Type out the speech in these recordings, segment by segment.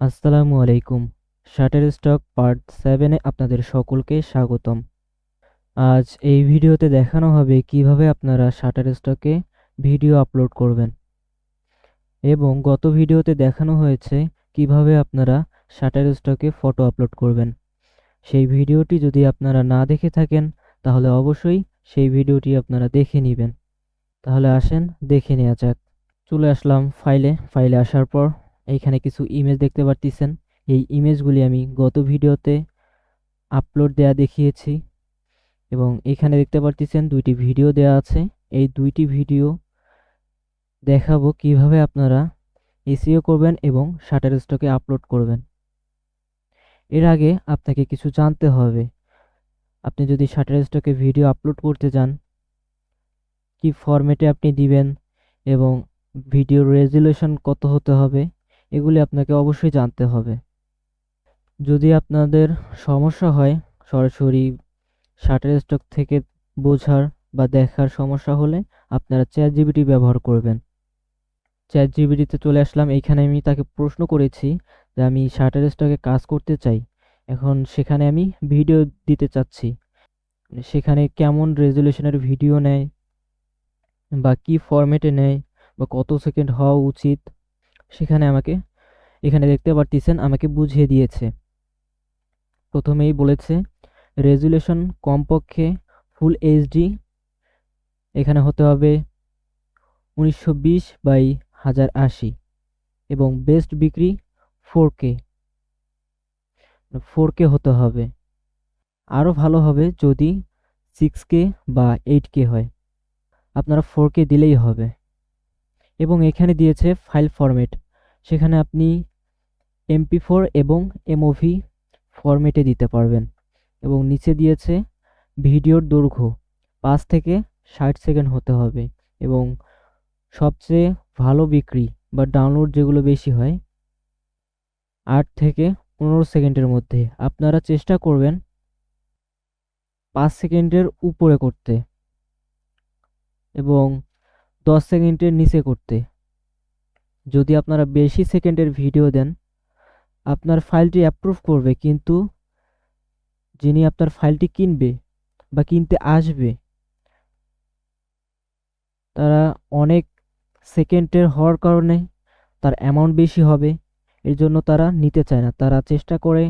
আসসালামু আলাইকুম। Shutter stock part সেভেনে আপনাদের সকলকে স্বাগতম। আজ এই ভিডিওতে দেখানো হবে কীভাবে আপনারা শাটার স্টকে ভিডিও আপলোড করবেন এবং গত ভিডিওতে দেখানো হয়েছে কীভাবে আপনারা শাটার স্টকে ফটো আপলোড করবেন। সেই ভিডিওটি যদি আপনারা না দেখে থাকেন, তাহলে অবশ্যই সেই ভিডিওটি আপনারা দেখে নেবেন। তাহলে আসেন, দেখে নেওয়া যাক। চলে আসলাম ফাইলে ফাইলে আসার পর এইখানে কিছু ইমেজ দেখতে পারতেছেন। এই ইমেজগুলি আমি গত ভিডিওতে আপলোড দেয়া দেখিয়েছি এবং এখানে দেখতে পারতেছেন দুইটি ভিডিও দেয়া আছে। এই দুইটি ভিডিও দেখাবো কীভাবে আপনারা এসিও করবেন এবং শাটার স্টকে আপলোড করবেন। এর আগে আপনাকে কিছু জানতে হবে। আপনি যদি শাটার স্টকে ভিডিও আপলোড করতে চান, কি ফরম্যাটে আপনি দিবেন এবং ভিডিওর রেজুলেশন কত হতে হবে এগুলি আপনাকে অবশ্যই জানতে হবে। যদি আপনাদের সমস্যা হয়, সরাসরি শাটার স্টক থেকে বোঝার বা দেখার সমস্যা হলে আপনারা চ্যাট জিবিটি ব্যবহার করবেন। চ্যাট জিবিটিতে চলে আসলাম এইখানে আমি তাকে প্রশ্ন করেছি যে আমি শাটার স্টকে কাজ করতে চাই। এখন সেখানে আমি ভিডিও দিতে চাচ্ছি। সেখানে কেমন রেজলিউশনের ভিডিও নেয় বা কি ফরম্যাটে নেয় বা কত সেকেন্ড হওয়া উচিত সেখানে আমাকে, এখানে দেখতে পারতেছেন, আমাকে বুঝিয়ে দিয়েছে। প্রথমেই বলেছে, রেজুলেশন কমপক্ষে ফুল এইচডি, এখানে হতে হবে উনিশশো বিশ বাই হাজার আশি এবং বেস্ট বিক্রি ফোর কে। ফোর কে হতে হবে। আরও ভালো হবে যদি সিক্স কে বা এইট কে হয়। আপনারা ফোর কে দিলেই হবে। এবং এখানে দিয়েছে ফাইল ফরম্যাট সেখানে আপনি এমপি ফোর এবং এমওভি ফরম্যাটে দিতে পারবেন এবং নিচে দিয়েছে ভিডিওর দৈর্ঘ্য। পাঁচ থেকে ষাট সেকেন্ড হতে হবে এবং সবচেয়ে ভালো বিক্রি বা ডাউনলোড যেগুলো বেশি হয়, আট থেকে পনেরো সেকেন্ডের মধ্যে। আপনারা চেষ্টা করবেন পাঁচ সেকেন্ডের উপরে করতে। এবং দশ সেকেন্ডের নিচে করতে। যদি আপনারা বেশি সেকেন্ডের ভিডিও দেন, আপনার ফাইলটি অ্যাপ্রুভ করবে, কিন্তু যিনি আপনার ফাইলটি কিনবে বা কিনতে আসবে, তারা অনেক সেকেন্ডের হওয়ার কারণে তার অ্যামাউন্ট বেশি হবে। এর জন্য তারা নিতে চায় না। তারা চেষ্টা করে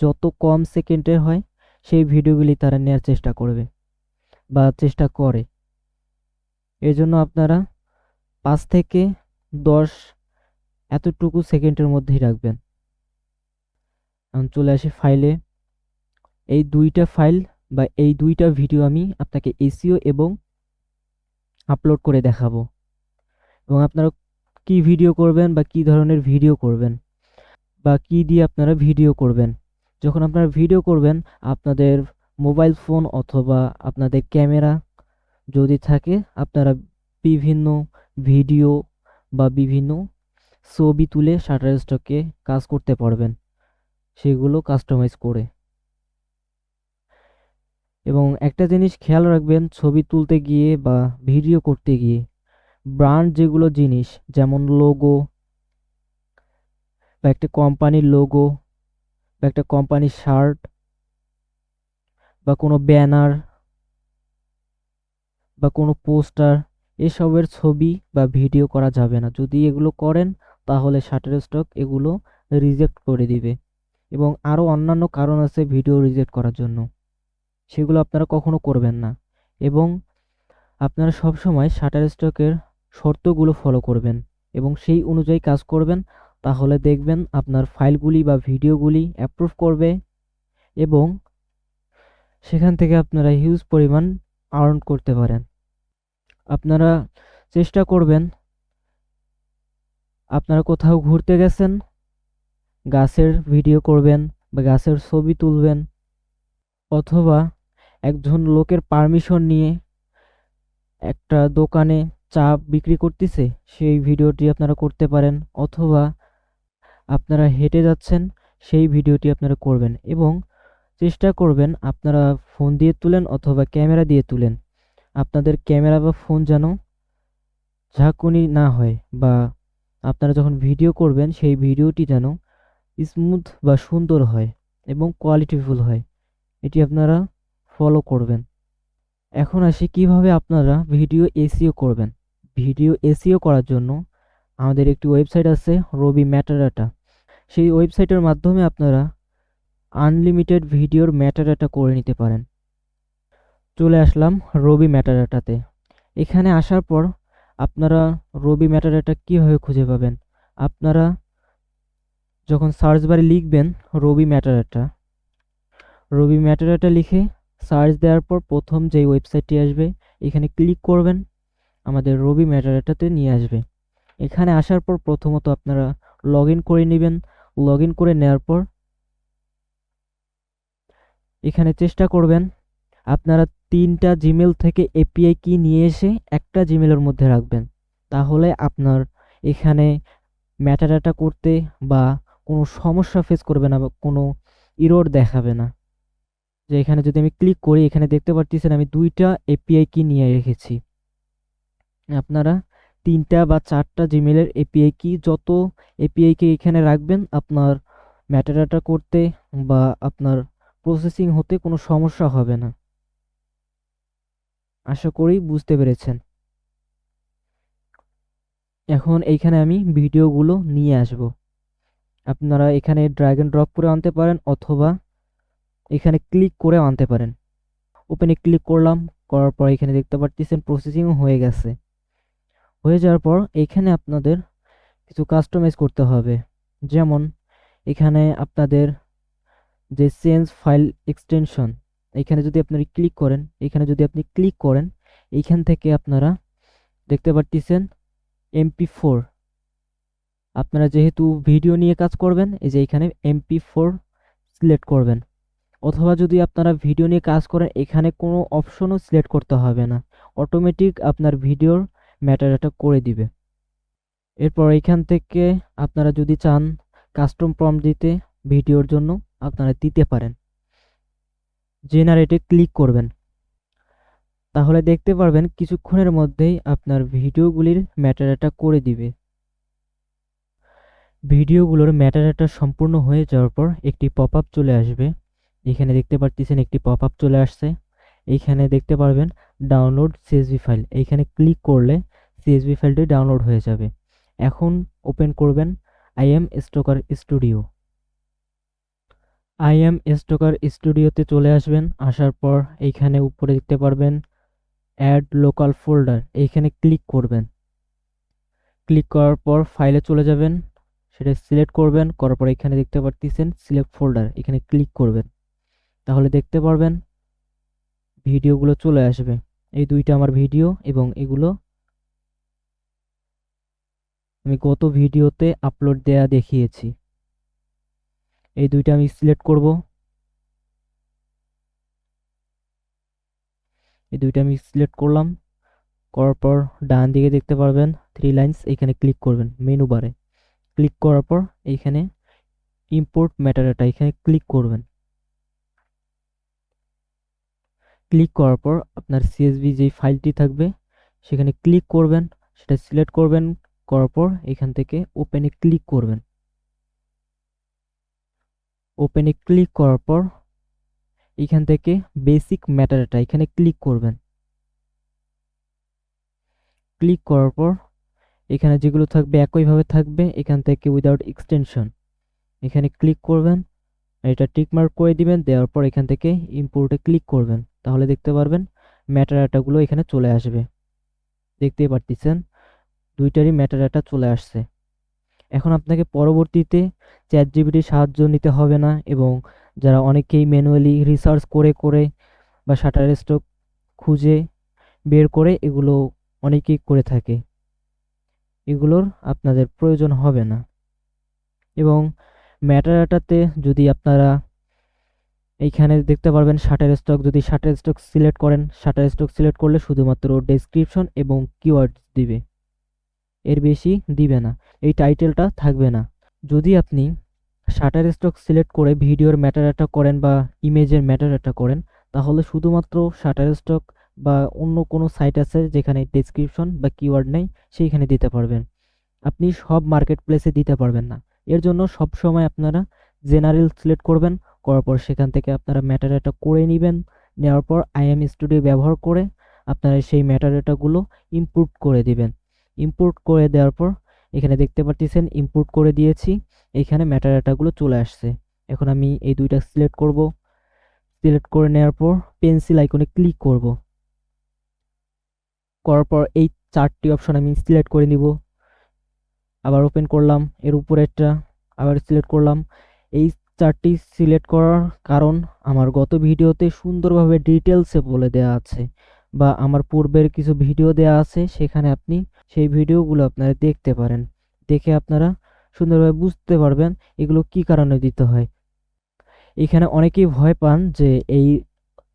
যত কম সেকেন্ডের হয়, সেই ভিডিওগুলি তারা নেওয়ার চেষ্টা করবে বা চেষ্টা করে। এর জন্য আপনারা পাঁচ থেকে দশ এতটুকু সেকেন্ডের মধ্যেই রাখবেন। এখন চলে আসি ফাইলে এই দুইটা ফাইল বা এই দুইটা ভিডিও আমি আপনাকে এসিও এবং আপলোড করে দেখাবো। এবং আপনারা কি ভিডিও করবেন বা কি ধরনের ভিডিও করবেন বা কি দিয়ে আপনারা ভিডিও করবেন। যখন আপনারা ভিডিও করবেন, আপনাদের মোবাইল ফোন অথবা আপনাদের ক্যামেরা যদি থাকে, আপনারা বিভিন্ন ভিডিও বা বিভিন্ন ছবি তুলে শাটার স্টকে কাজ করতে পারবেন। সেগুলো কাস্টমাইজ করে। এবং একটা জিনিস খেয়াল রাখবেন, ছবি তুলতে গিয়ে বা ভিডিও করতে গিয়ে, ব্র্যান্ড যেগুলো জিনিস, যেমন লোগো বা একটা কোম্পানির লোগো বা একটা কোম্পানির শার্ট বা কোনো ব্যানার বা কোনো পোস্টার, এসবের ছবি বা ভিডিও করা যাবে না। যদি এগুলো করেন, তাহলে শাটার স্টক এগুলো রিজেক্ট করে দিবে। এবং আরও অন্যান্য কারণ আছে ভিডিও রিজেক্ট করার জন্য। সেগুলো আপনারা কখনো করবেন না। এবং আপনারা সবসময় শাটার স্টকের শর্তগুলো ফলো করবেন। এবং সেই অনুযায়ী কাজ করবেন, তাহলে দেখবেন আপনার ফাইলগুলি বা ভিডিওগুলি অ্যাপ্রুভ করবে। এবং সেখান থেকে আপনারা হিউজ পরিমাণ আর্ন করতে পারেন। আপনারা চেষ্টা করবেন। আপনারা কোথাও ঘুরতে গেছেন, গাছের ভিডিও করবেন বা গাছের ছবি তুলবেন, অথবা একজন লোকের পারমিশন নিয়ে একটা দোকানে চা বিক্রি করতেছে, সেই ভিডিওটি আপনারা করতে পারেন, অথবা আপনারা হেঁটে যাচ্ছেন, সেই ভিডিওটি আপনারা করবেন এবং চেষ্টা করবেন আপনারা ফোন দিয়ে তুলেন অথবা ক্যামেরা দিয়ে তুলেন। আপনাদের ক্যামেরা বা ফোন যেন ঝাঁকুনি না হয় বা আপনারা যখন ভিডিও করবেন, সেই ভিডিওটি যেন স্মুথ বা সুন্দর হয় এবং কোয়ালিটিফুল হয়। এটি আপনারা ফলো করবেন। এখন আসি কীভাবে আপনারা ভিডিও এসিও করবেন। ভিডিও এসিও করার জন্য আমাদের একটি ওয়েবসাইট আছে রবি ম্যাটাডাটা সেই ওয়েবসাইটের মাধ্যমে আপনারা আনলিমিটেড ভিডিওর ম্যাটাডাটা করে নিতে পারেন। চলে আসলাম রবি ম্যাটাডাটাতে এখানে আসার পর আপনারা রবি ম্যাটাডাটা কীভাবে খুঁজে পাবেন? আপনারা যখন সার্চ বারে লিখবেন রবি ম্যাটাডাটা রবি ম্যাটাডাটা লিখে সার্চ দেওয়ার পর প্রথম যেই ওয়েবসাইটটি আসবে, এখানে ক্লিক করবেন, আমাদের রবি ম্যাটাডাটাতে নিয়ে আসবে। এখানে আসার পর প্রথমত আপনারা লগ করে নেবেন। লগ করে নেওয়ার পর এখানে চেষ্টা করবেন আপনারা তিনটা জিমেল থেকে এপিআই কি নিয়ে এসে একটা জিমেলের মধ্যে রাখবেন। তাহলে আপনার এখানে ম্যাটাডাটা করতে বা কোনো সমস্যা ফেস করবে না বা কোনো ইরোর দেখাবে না। যে এখানে যদি আমি ক্লিক করি, এখানে দেখতে পাচ্ছেন আমি দুইটা এপিআই কি নিয়ে রেখেছি। আপনারা তিনটা বা চারটা জিমেলের এপিআই কি যত এপিআই কি এখানে রাখবেন, আপনার ম্যাটাডাটা করতে বা আপনার প্রসেসিং হতে কোনো সমস্যা হবে না। আশা করি বুঝতে পেরেছেন। এখন এইখানে আমি ভিডিওগুলো নিয়ে আসব। আপনারা এখানে ড্র্যাগ অ্যান্ড ড্রপ করে আনতে পারেন অথবা এখানে ক্লিক করে আনতে পারেন। ওপেনে ক্লিক করলাম, করার পর এখানে দেখতে পাচ্ছেন প্রসেসিংও হয়ে গেছে। হয়ে যাওয়ার পর এখানে আপনাদের কিছু কাস্টমাইজ করতে হবে। যেমন এখানে আপনাদের যে চেঞ্জ ফাইল এক্সটেনশন এখানে যদি আপনারা ক্লিক করেন, এখানে যদি আপনি ক্লিক করেন, এইখান থেকে আপনারা দেখতে পাচ্ছেন এমপি ফোর আপনারা যেহেতু ভিডিও নিয়ে কাজ করবেন, এই যে এখানে এমপি ফোর সিলেক্ট করবেন। অথবা যদি আপনারা ভিডিও নিয়ে কাজ করেন, এখানে কোনো অপশনও সিলেক্ট করতে হবে না। অটোমেটিক আপনার ভিডিওর ম্যাটারটা করে দিবে। এরপর এখান থেকে আপনারা যদি চান কাস্টম প্রম্পট দিতে ভিডিওর জন্য আপনারা দিতে পারেন। জেনারেটে ক্লিক করবেন। তাহলে দেখতে পারবেন কিছুক্ষণের মধ্যেই আপনার ভিডিওগুলির ম্যাটারাটা করে দিবে। ভিডিওগুলোর ম্যাটারাটা সম্পূর্ণ হয়ে যাওয়ার পর একটি পপ আপ চলে আসবে। এখানে দেখতে পাচ্ছেন একটি পপ আপ চলে আসছে। এইখানে দেখতে পারবেন ডাউনলোড সিএসভি ফাইল এইখানে ক্লিক করলে সিএসভি ফাইলটি ডাউনলোড হয়ে যাবে। এখন ওপেন করবেন I M Stocker Studio IM Stocker স্টুডিওতে চলে আসবেন। আসার পর এইখানে উপরে দেখতে পারবেন অ্যাড লোকাল ফোল্ডার এইখানে ক্লিক করবেন। ক্লিক করার পর ফাইলে চলে যাবেন। সেটা সিলেক্ট করবেন। করার পর এখানে দেখতে পারতেছেন সিলেক্ট ফোল্ডার এখানে ক্লিক করবেন। তাহলে দেখতে পারবেন ভিডিওগুলো চলে আসবে। এই দুইটা আমার ভিডিও এবং এগুলো আমি গত ভিডিওতে আপলোড দেয়া দেখিয়েছি। এই দুইটা আমি সিলেক্ট করব। এই দুইটা আমি সিলেক্ট করলাম। করার পর ডান দিকে দেখতে পারবেন থ্রি লাইন্স এখানে ক্লিক করবেন মেনু বারে ক্লিক করার পর এইখানে ইম্পোর্ট ম্যাটারাটা এখানে ক্লিক করবেন। ক্লিক করার পর আপনার সিএসভি যেই ফাইলটি থাকবে, সেখানে ক্লিক করবেন, সেটা সিলেক্ট করবেন। করার পর এখান থেকে ওপেনে ক্লিক করবেন। ওপেনে ক্লিক করার পর এখান থেকে বেসিক ম্যাটারটা এখানে ক্লিক করবেন। ক্লিক করার পর এখানে যেগুলো থাকবে একইভাবে থাকবে, এখান থেকে উইদাউট এক্সটেনশন এখানে ক্লিক করবেন, এটা টিকমার্ক করে দিবেন, দেওয়ার পর এখান থেকে ইম্পোর্টে ক্লিক করবেন। তাহলে দেখতে পারবেন ম্যাটারাটাগুলো এখানে চলে আসবে। দেখতেই পারতেছেন? দুইটারই ম্যাটারাটা চলে আসছে। এখন আপনাকে পরবর্তীতে চ্যাট জিবিটির সাহায্য নিতে হবে না এবং যারা অনেকেই ম্যানুয়ালি রিসার্চ করে করে বা শাটার স্টক খুঁজে বের করে এগুলো অনেকেই করে থাকে। এগুলোর আপনাদের প্রয়োজন হবে না। এবং ম্যাটারাটাতে যদি আপনারা এইখানে দেখতে পারবেন শাটার স্টক যদি শাটার স্টক সিলেক্ট করেন, শাটার স্টক সিলেক্ট করলে শুধুমাত্র ডেসক্রিপশন এবং কিওয়ার্ডস দিবে। এর বেশি দিবে না। এই টাইটেলটা থাকবে না। যদি আপনি শাটার স্টক সিলেক্ট করে ভিডিওর ম্যাটারাটা করেন বা ইমেজের ম্যাটারাটা করেন, তাহলে শুধুমাত্র শাটার স্টক বা অন্য কোনো সাইট আছে যেখানে ডেসক্রিপশন বা কিওয়ার্ড নেই, সেইখানে দিতে পারবেন। আপনি সব মার্কেট প্লেসে দিতে পারবেন না। এর জন্য সবসময় আপনারা জেনারেল সিলেক্ট করবেন, করার পর সেখান থেকে আপনারা ম্যাটাডাটা করে নেবেন। নেওয়ার পর আইএম স্টুডিও ব্যবহার করে আপনারা সেই ম্যাটাডাটাগুলো ইম্পোর্ট করে দিবেন। ইম্পোর্ট করে দেওয়ার পর, এখানে দেখতে পাচ্ছেন ইম্পোর্ট করে দিয়েছি। এখানে ম্যাটাডাটাগুলো চলে আসছে। এখন আমি এই দুইটা সিলেক্ট করব। সিলেক্ট করে নেওয়ার পর পেন্সিল আইকনে ক্লিক করব। করার পর এই চারটি অপশন আমি সিলেক্ট করে নিব। আবার ওপেন করলাম, এর উপরে একটা আবার সিলেক্ট করলাম। এই চারটি সিলেক্ট করার কারণ আমার গত ভিডিওতে সুন্দরভাবে ডিটেলসে বলে দেওয়া আছে। বা আমার পূর্বের কিছু ভিডিও দেওয়া আছে, সেখানে আপনি সেই ভিডিওগুলো আপনারা দেখতে পারেন। দেখে আপনারা সুন্দরভাবে বুঝতে পারবেন এগুলো কি কারণে দিতে হয়। এখানে অনেকেই ভয় পান যে এই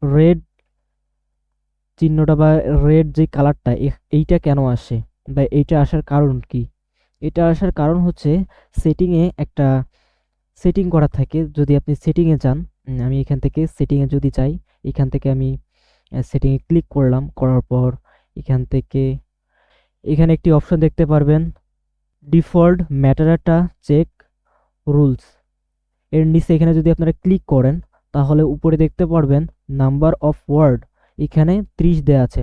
রেড চিহ্নটা বা রেড যে কালারটা এইটা কেন আসে বা এইটা আসার কারণ কি? এটা আসার কারণ হচ্ছে সেটিংয়ে একটা সেটিং করা থাকে। যদি আপনি সেটিংয়ে যান, আমি এখান থেকে সেটিংয়ে যদি চাই এখান থেকে আমি সেটিংয়ে ক্লিক করলাম, করার পর এখান থেকে এখানে একটি অপশন দেখতে পারবেন ডিফল্ট ম্যাটারাটা চেক রুলস এর নিচে এখানে যদি আপনারা ক্লিক করেন, তাহলে উপরে দেখতে পারবেন নাম্বার অফ ওয়ার্ড এখানে ত্রিশ দেয়া আছে।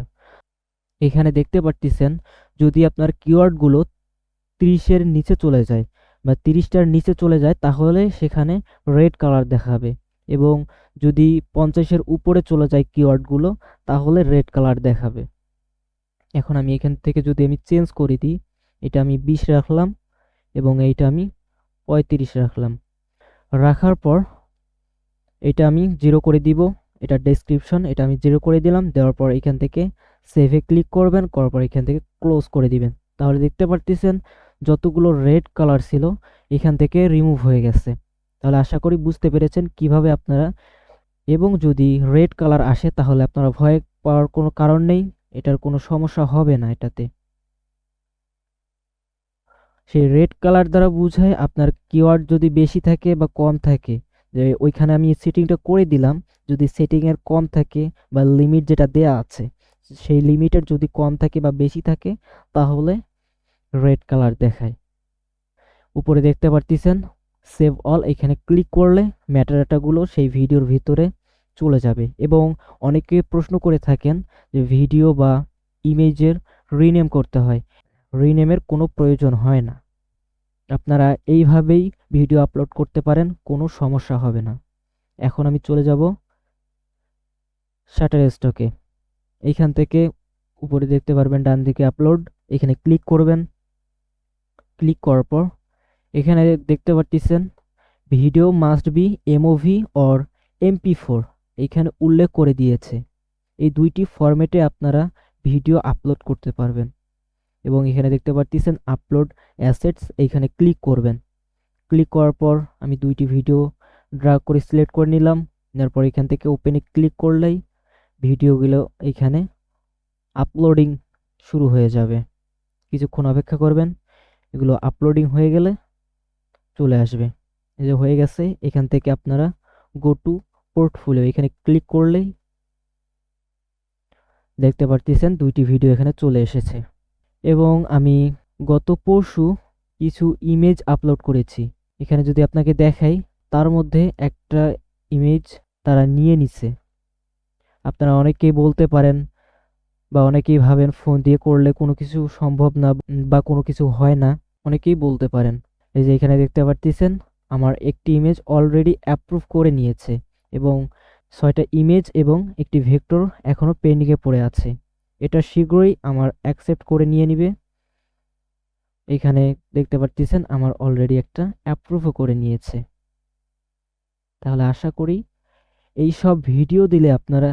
এখানে দেখতে পারতেছেন যদি আপনার কিওয়ার্ডগুলো ত্রিশের নিচে চলে যায় বা তিরিশটার নিচে চলে যায়, তাহলে সেখানে রেড কালার দেখাবে। এবং যদি পঞ্চাশের উপরে চলে যায় কিওয়ার্ডগুলো তাহলে রেড কালার দেখাবে। এখন আমি এখান থেকে যদি আমি চেঞ্জ করে দিই, এটা আমি বিশ রাখলাম এবং এইটা আমি পঁয়ত্রিশ রাখলাম। রাখার পর এটা আমি জিরো করে দিব, এটা ডেসক্রিপশন এটা আমি জিরো করে দিলাম, দেওয়ার পর এখান থেকে সেভে ক্লিক করবেন, করার পর এখান থেকে ক্লোজ করে দিবেন। তাহলে দেখতে পারতেছেন যতগুলো রেড কালার ছিল, এখান থেকে রিমুভ হয়ে গেছে। তাহলে আশা করি বুঝতে পেরেছেন কীভাবে আপনারা, এবং যদি রেড কালার আসে তাহলে আপনারা ভয় পাওয়ার কোনো কারণ নেই, এটার কোনো সমস্যা হবে না এটাতে। সেই রেড কালার দ্বারা বুঝায় আপনার কিওয়ার্ড যদি বেশি থাকে বা কম থাকে, যে ওইখানে আমি সেটিংটা করে দিলাম, যদি সেটিংয়ের কম থাকে বা লিমিট যেটা দেয়া আছে, সেই লিমিটের যদি কম থাকে বা বেশি থাকে, তাহলে রেড কালার দেখায়। উপরে দেখতে পারতেছেন? সেভ অল এখানে ক্লিক করলে ম্যাটারাটাগুলো সেই ভিডিওর ভিতরে চলে যাবে। এবং অনেকে প্রশ্ন করে থাকেন যে ভিডিও বা ইমেজের রিনেম করতে হয়। রিনেমের কোনো প্রয়োজন হয় না। আপনারা এইভাবেই ভিডিও আপলোড করতে পারেন, কোনো সমস্যা হবে না। এখন আমি চলে যাব শাটার স্টকে এইখান থেকে উপরে দেখতে পারবেন ডান দিকে আপলোড এখানে ক্লিক করবেন। ক্লিক করার পর এখানে দেখতে পারতেছেন video must be MOV or MP four এইখানে উল্লেখ করে দিয়েছে। এই দুইটি ফরম্যাটে আপনারা ভিডিও আপলোড করতে পারবেন। এবং এখানে দেখতে পারতেছেন আপলোড অ্যাসেটস এইখানে ক্লিক করবেন। ক্লিক করার পর আমি দুইটি ভিডিও ড্রাগ করে সিলেক্ট করে নিলাম। নেওয়ার পর এখান থেকে ওপেনে ক্লিক করলেই ভিডিওগুলো এইখানে আপলোডিং শুরু হয়ে যাবে। কিছুক্ষণ অপেক্ষা করবেন। এগুলো আপলোডিং হয়ে গেলে চলে আসবে। এই যে হয়ে গেছে, এখান থেকে আপনারা গো টু পোর্টফোলিও এখানে ক্লিক করলেই দেখতে পারতেছেন দুইটি ভিডিও এখানে চলে এসেছে। এবং আমি গত পরশু কিছু ইমেজ আপলোড করেছি। এখানে যদি আপনাকে দেখাই, তার মধ্যে একটা ইমেজ তারা নিয়ে নিছে। আপনারা অনেকেই বলতে পারেন বা অনেকেই ভাবেন ফোন দিয়ে করলে কোনো কিছু সম্ভব না বা কোনো কিছু হয় না। অনেকেই বলতে পারেন। এই যে এখানে দেখতে পারতেছেন, আমার একটি ইমেজ অলরেডি অ্যাপ্রুভ করে নিয়েছে এবং ছয়টা ইমেজ এবং একটি ভেক্টর এখনও পেন্ডিংয়ে পড়ে আছে। এটা শীঘ্রই আমার অ্যাকসেপ্ট করে নিয়ে নিবে। এখানে দেখতে পারতেছেন, আমার অলরেডি একটা অ্যাপ্রুভও করে নিয়েছে। তাহলে আশা করি এই সব ভিডিও দিলে আপনারা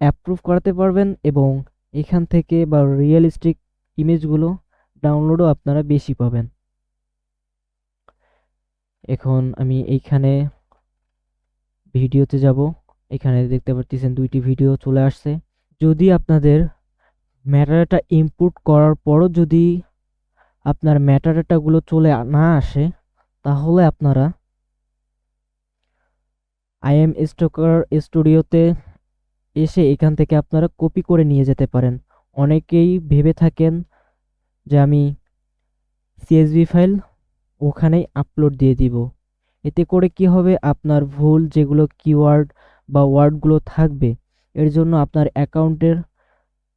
অ্যাপ্রুভ করাতে পারবেন এবং এখান থেকে বা রিয়েলিস্টিক ইমেজগুলো ডাউনলোডও আপনারা বেশি পাবেন। এখন আমি এইখানে ভিডিওতে যাব। এখানে দেখতে পাচ্ছেন দুইটি ভিডিও চলে আসছে। যদি আপনাদের ম্যাটারাটা ইনপুট করার পরও যদি আপনার ম্যাটারাটাগুলো চলে না আসে, তাহলে আপনারা আইএম স্টকার স্টুডিওতে এসে এখান থেকে আপনারা কপি করে নিয়ে যেতে পারেন। অনেকেই ভেবে থাকেন যে আমি সিএসভি ফাইল ওখানেই আপলোড দিয়ে দিব। এতে করে কি হবে? আপনার ভুল যেগুলো কিওয়ার্ড বা ওয়ার্ডগুলো থাকবে, এর জন্য আপনার অ্যাকাউন্টের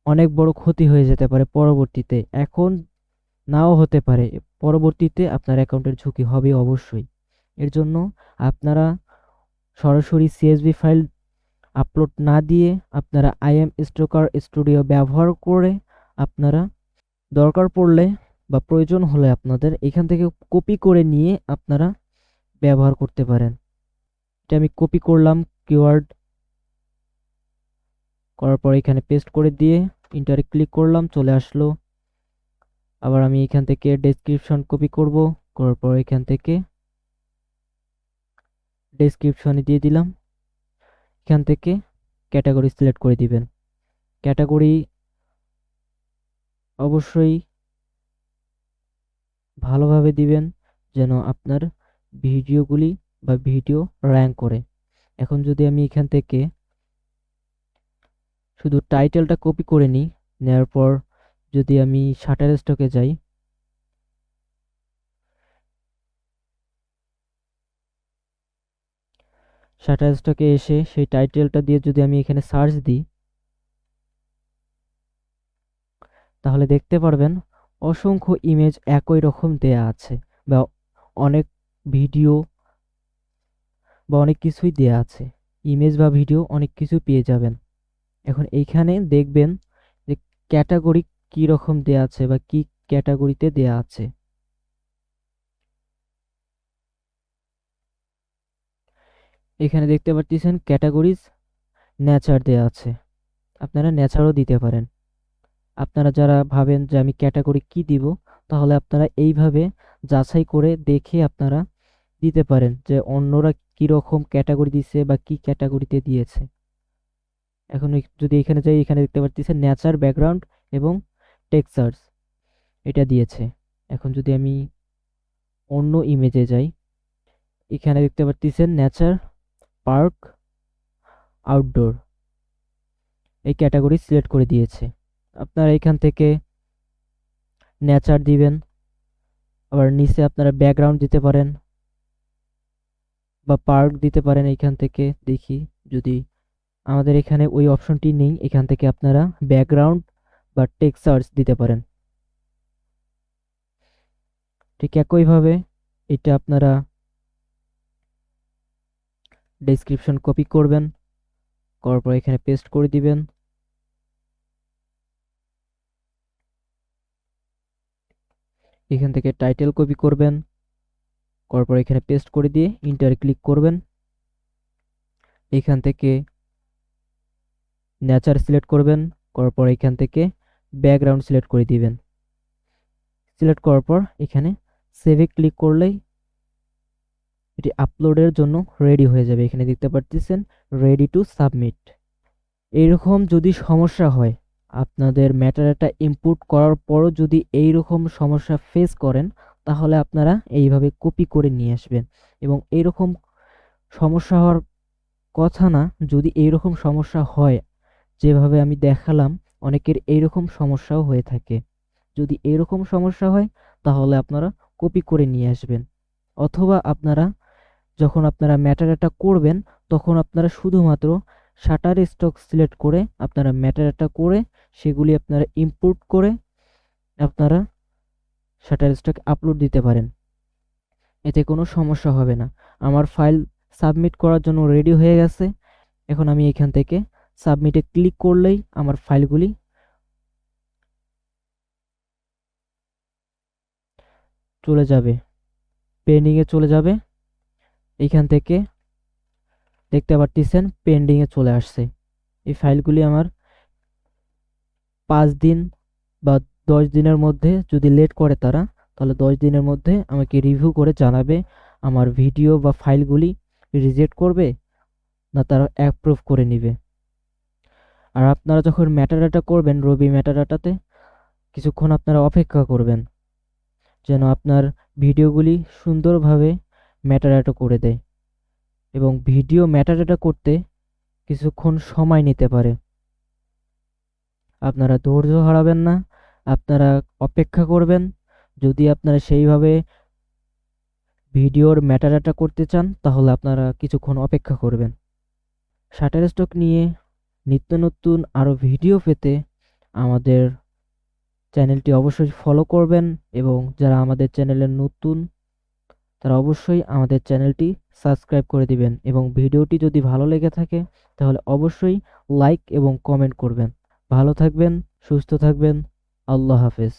অনেক বড় ক্ষতি হয়ে যেতে পারে পরবর্তীতে। এখন নাও হতে পারে, পরবর্তীতে আপনার অ্যাকাউন্টের ঝুঁকি হবে অবশ্যই। এর জন্য আপনারা সরাসরি সিএসভি ফাইল আপলোড না দিয়ে আপনারা আইএম স্টোকার স্টুডিও ব্যবহার করে আপনারা দরকার পড়লে বা প্রয়োজন হলে আপনাদের এখান থেকে কপি করে নিয়ে আপনারা ব্যবহার করতে পারেন। এটা আমি কপি করলাম কিওয়ার্ড করার পর এখানে পেস্ট করে দিয়ে ইন্টারে ক্লিক করলাম, চলে আসলো। আবার আমি এখান থেকে ডেসক্রিপশন কপি করব, করার পর এখান থেকে ডেসক্রিপশনে দিয়ে দিলাম। এখান থেকে ক্যাটাগরি সিলেক্ট করে দিবেন। ক্যাটাগরি অবশ্যই ভালোভাবে দিবেন যেন আপনার ভিডিওগুলি বা ভিডিও র্যাঙ্ক করে। এখন যদি আমি এখান থেকে শুধু টাইটেলটা কপি করে নিই, নেওয়ার পর যদি আমি শাটার স্টকে যাই, শাটার স্টকে এসে সেই টাইটেলটা দিয়ে যদি আমি এখানে সার্চ দিই তাহলে দেখতে পারবেন অসংখ্য ইমেজ একই রকম দেয়া আছে বা অনেক ভিডিও বা অনেক কিছুই দেয়া আছে। ইমেজ বা ভিডিও অনেক কিছু পেয়ে যাবেন। এখন এইখানে দেখবেন যে ক্যাটাগরি কী রকম দেয়া আছে বা কি ক্যাটাগরিতে দেয়া আছে। এখানে দেখতে পাচ্ছেন ক্যাটাগরিজ নেচার দেয়া আছে। আপনারা নেচারও দিতে পারেন। আপনারা যারা ভাবেন যে আমি ক্যাটাগরি কি দিব, তাহলে আপনারা এইভাবে যাচাই করে দেখে আপনারা দিতে পারেন যে অন্যরা কি রকম ক্যাটাগরি দিছে বা কি ক্যাটাগরিতে দিয়েছে। এখন যদি এখানে যাই, এখানে দেখতে পাচ্ছেন নেচার ব্যাকগ্রাউন্ড এবং টেক্সার্স এটা দিয়েছে। এখন যদি আমি অন্য ইমেজে যাই, এখানে দেখতে পাচ্ছেন নেচার পার্ক আউটডোর এই ক্যাটাগরি সিলেক্ট করে দিয়েছে। আপনারা এখান থেকে নেচার দিবেন। আবার নিচে আপনারা ব্যাকগ্রাউন্ড দিতে পারেন বা পার্ক দিতে পারেন এখান থেকে দেখি যদি আমাদের এখানে ওই অপশনটি নেই, এখান থেকে আপনারা ব্যাকগ্রাউন্ড বা টেক্সার্স দিতে পারেন। ঠিক একইভাবে এটা আপনারা ডেসক্রিপশন কপি করবেন, করার পর এখানে পেস্ট করে দিবেন। এখান থেকে টাইটেল কপি করবেন, করার পর এখানে পেস্ট করে দিয়ে ইন্টার ক্লিক করবেন। এখান থেকে নেচার সিলেক্ট করবেন, করার পর এখান থেকে ব্যাকগ্রাউন্ড সিলেক্ট করে দিবেন। সিলেক্ট করার পর এখানে সেভে ক্লিক করলেই এটি আপলোডের জন্য রেডি হয়ে যাবে। এখানে দেখতে পাচ্ছেন রেডি টু সাবমিট এইরকম যদি সমস্যা হয় আপনাদের ম্যাটারাটা ইনপুট করার পরও যদি এই রকম সমস্যা ফেস করেন, তাহলে আপনারা এইভাবে কপি করে নিয়ে আসবেন। এবং এইরকম সমস্যা হওয়ার কথা না, যদি এইরকম সমস্যা হয়, যেভাবে আমি দেখালাম, অনেকের এইরকম সমস্যাও হয়ে থাকে। যদি এইরকম সমস্যা হয়, তাহলে আপনারা কপি করে নিয়ে আসবেন। অথবা আপনারা যখন আপনারা ম্যাটারাটা করবেন, তখন আপনারা শুধুমাত্র শাটার স্টক সিলেক্ট করে আপনারা ম্যাটারাটা করে সেগুলি আপনারা ইম্পোর্ট করে আপনারা শাটার স্টক আপলোড দিতে পারেন। এতে কোনো সমস্যা হবে না। আমার ফাইল সাবমিট করার জন্য রেডি হয়ে গেছে। এখন আমি এখান থেকে সাবমিটে ক্লিক করলেই আমার ফাইলগুলি চলে যাবে। পেন্ডিংয়ে চলে যাবে। এখান থেকে দেখতে পারতেছেন পেন্ডিংয়ে চলে আসছে। এই ফাইলগুলি আমার পাঁচ দিন বা দশ দিনের মধ্যে যদি লেট করে তারা, তাহলে দশ দিনের মধ্যে আমাকে রিভিউ করে জানাবে আমার ভিডিও বা ফাইলগুলি রিজেক্ট করবে না তারা অ্যাপ্রুভ করে নিবে। আর আপনারা যখন ম্যাটার ম্যাটাডাটা করবেন রবি ম্যাটার ম্যাটাডাটাতে কিছুক্ষণ আপনারা অপেক্ষা করবেন, যেন আপনার ভিডিওগুলি সুন্দরভাবে ম্যাটার ম্যাটাডাটা করে দেয়। এবং ভিডিও ম্যাটাডাটা করতে কিছুক্ষণ সময় নিতে পারে। আপনারা ধৈর্য হারাবেন না, আপনারা অপেক্ষা করবেন। যদি আপনারা সেইভাবে ভিডিওর ম্যাটাডাটা করতে চান, তাহলে আপনারা কিছুক্ষণ অপেক্ষা করবেন। শাটার স্টক নিয়ে নিত্য নতুন আরও ভিডিও পেতে আমাদের চ্যানেলটি অবশ্যই ফলো করবেন এবং যারা আমাদের চ্যানেলের নতুন তারা অবশ্যই আমাদের চ্যানেলটি সাবস্ক্রাইব করে দিবেন এবং ভিডিওটি যদি ভালো লেগে থাকে, তাহলে অবশ্যই লাইক এবং কমেন্ট করবেন। ভালো থাকবেন, সুস্থ থাকবেন, আল্লাহ হাফেজ।